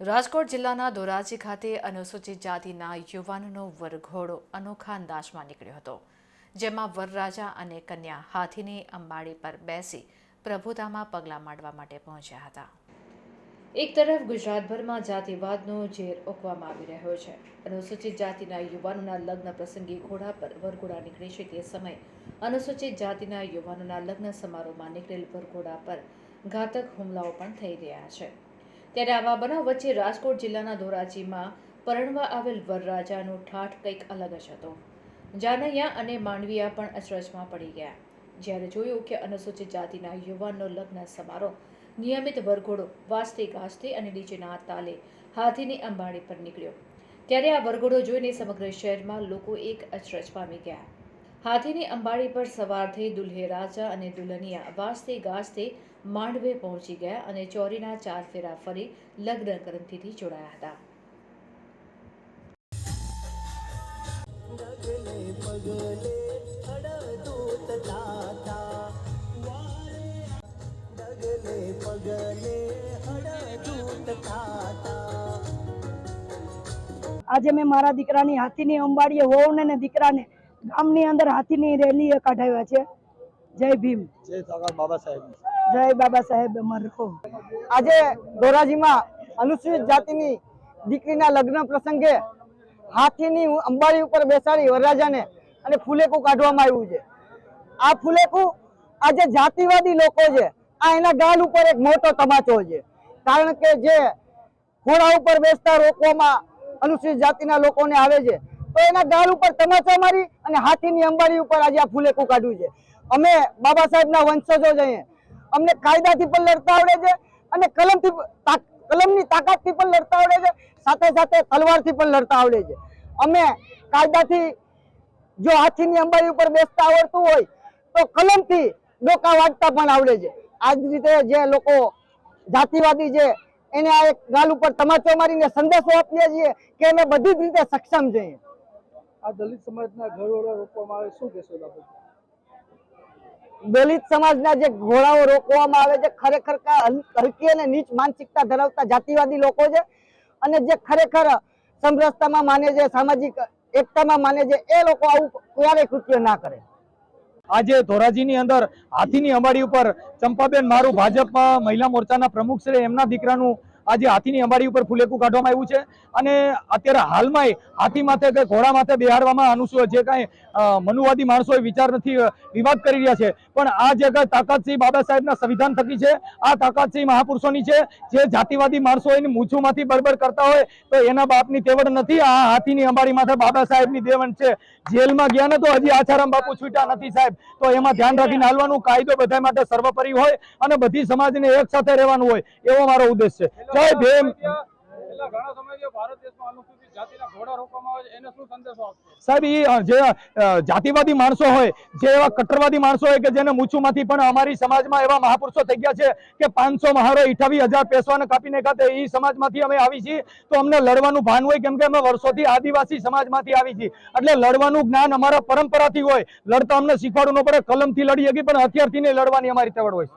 રાજકોટ જિલ્લાના ધોરાજી ખાતે અનુસૂચિત જાતિના યુવાનોનો વરઘોડો અનોખા અંદાજમાં નીકળ્યો હતો, જેમાં વરરાજા અને કન્યા હાથીની અંબાડી પર બેસી પ્રભુતામાં પગલાં માંડવા માટે પહોંચ્યા હતા. એક તરફ ગુજરાતભરમાં જાતિવાદનો ઝેર ઓકવામાં આવી રહ્યો છે. અનુસૂચિત જાતિના યુવાનોના લગ્ન પ્રસંગે ઘોડા પર વરઘોડા નીકળે છે તે સમયે અનુસૂચિત જાતિના યુવાનોના લગ્ન સમારોહમાં નીકળેલ વરઘોડા પર ઘાતક હુમલાઓ પણ થઈ રહ્યા છે. ત્યારે આવા બનાવ વચ્ચે રાજકોટ જિલ્લાના ધોરાજીમાં પરણવા આવેલ વરરાજાનો ઠાઠ કંઈક અલગ જ હતો. જાનૈયા અને માંડવિયા પણ અચરજમાં પડી ગયા. જ્યારે જોયું કે અનુસૂચિત જાતિના યુવાનનો લગ્ન સમારોહ નિયમિત વરઘોડો વાજતે ગાજતે અને ડીજેના તાલે હાથીની અંબાડી પર નીકળ્યો. ત્યારે આ વરઘોડો જોઈને સમગ્ર શહેરમાં લોકો એક અચરજ પામી ગયા. હાથીની અંબાડી પર સવાર થઈ દુલ્હે રાજા અને દુલ્હનિયા વાજતે ગાજતે માંડવે પહોંચી ગયા અને ચોરીના ચાર ફેરા ફરી લગ્ન ગ્રંથિથી જોડાયા હતા. આજે મેં મારા દીકરાની હાથીની અંબાડીએ વહુને ને દીકરાને ગામની અંદર હાથીની રેલી કાઢાવ્યા છે. જય ભીમ. જય બાબા સાહેબ. જય બાબા સાહેબ અમર રહો આજે ધોરાજીમાં અનુસૂચિત જાતિની દીકરીના લગ્ન પ્રસંગે હાથીની અંબાડી ઉપર બેસાડી વરરાજાને અને ફુલેકું કાઢવામાં આવ્યું છે. આ ફુલેકું આ જે જાતિવાદી લોકો છે. આ એના ગાલ ઉપર એક મોટો તમાચો છે. કારણ કે જે ઘોડા ઉપર બેસતા રોકવામાં અનુસૂચિત જાતિના લોકોને આવે છે. તો એના ગાલ ઉપર તમાચો મારી અને હાથીની અંબાડી ઉપર આજે આ ફૂલેકું કાઢ્યું છે. અમે બાબા સાહેબના વંશજો જઈએ અમને કાયદાથી પણ લડતા આવડે છે અને કલમથી કલમની તાકાતથી પણ લડતા આવડે છે, સાથે સાથે તલવારથી પણ લડતા આવડે છે. અમે કાયદાથી જો હાથીની અંબાડી ઉપર બેસતા આવડતું હોય, તો કલમથી ડોકા વાગતા પણ આવડે છે. આ જ રીતે જે લોકો જાતિવાદી છે, એને આ એક ગાલ ઉપર તમાચો મારીને સંદેશો આપીએ છીએ કે અમે બધી જ રીતે સક્ષમ છીએ. આ દલિત સમાજના ઘરોળા રોકવામાં આવે શું કહેશો બાબત દલિત સમાજના જે ઘોડાઓ રોકવામાં આવે છે ખરેખર કા હલકી અને નીચ માનસિકતા ધરાવતા જાતિવાદી લોકો છે અને જે ખરેખર સમરસતામાં માને છે સામાજિક એકતામાં માને છે એ લોકો આવું ક્યારેય કૃત્ય ના કરે? આજે ધોરાજીની અંદર હાથીની અંબાડી ઉપર ચંપાબેન મારું ભાજપમાં મહિલા મોરચાના પ્રમુખ શ્રી એમના દીકરાનું આજે હાથીની અંબાડી ઉપર ફુલેકું કાઢવામાં આવ્યું છે. અને અત્યારે હાલમાં હાથી માથે કે ઘોડા માથે બિહારવામાં અનુસૂ જે કાંઈ મનુવાદી માણસો વિચાર નથી વિવાદ કરી રહ્યા છે. પણ આ જે કાંઈ તાકાતસિંહ બાબા સાહેબના સંવિધાન થકી છે, આ તાકાતસિંહ મહાપુરુષોની છે, જે જાતિવાદી માણસો એની મૂછુમાંથી બરબર કરતા હોય, તો એના બાપની તેવડ નથી. આ હાથીની અંબાડી માથે બાબા સાહેબની દેવણ છે. જેલમાં ગયા ને તો હજી આચારામ બાપુ છૂટા નથી સાહેબ. તો એમાં ધ્યાન રાખીને હાલવાનું, કાયદો બધા માટે સર્વોપરી હોય અને બધી સમાજને એક સાથે રહેવાનું હોય, એવો મારો ઉદ્દેશ છે. જય એમ ઘણા સમયથી ભારત દેશમાં અનુસૂચિત જાતિના ઘોડા રોકવામાં આવે છે. એને શું સંદેશો આપશો? સાહેબ ઈ જે જાતિવાદી માણસો હોય જે એવા કટ્ટરવાદી માણસો હોય કે જેને મૂછુમાંથી પણ અમારી સમાજમાં એવા મહાપુરુષો થઈ ગયા છે કે પાંચસો મહારો અઠાવી હજાર પેશવાને કાપીને ખાતે એ સમાજમાંથી અમે આવી છીએ. તો અમને લડવાનું ભાન હોય કેમ કે અમે વર્ષોથી આદિવાસી સમાજમાંથી આવી છીએ. એટલે લડવાનું જ્ઞાન અમારા પરંપરાથી હોય. લડતા અમને શીખવાડવું ન પડે. કલમથી લડી શકીએ પણ હથિયારથી નહીં લડવાની અમારી તેવડ હોય